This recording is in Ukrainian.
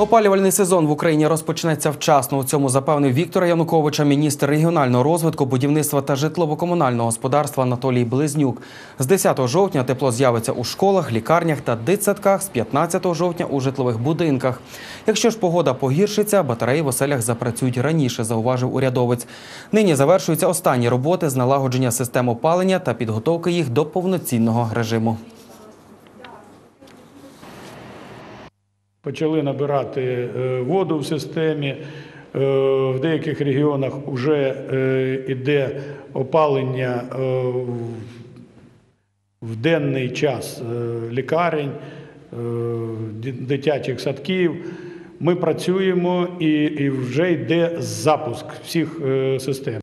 Опалювальний сезон в Україні розпочнеться вчасно. У цьому запевнив Віктора Януковича, міністр регіонального розвитку, будівництва та житлово-комунального господарства Анатолій Близнюк. З 10 жовтня тепло з'явиться у школах, лікарнях та дитсадках, з 15 жовтня у житлових будинках. Якщо ж погода погіршиться, батареї в оселях запрацюють раніше, зауважив урядовець. Нині завершуються останні роботи з налагодження систем опалення та підготовки їх до повноцінного режиму. Почали набирати е, воду в системі. Е, В деяких регіонах вже йде опалення е, в- в денний час лікарень, дитячих садків. Ми працюємо і, вже йде запуск всіх систем.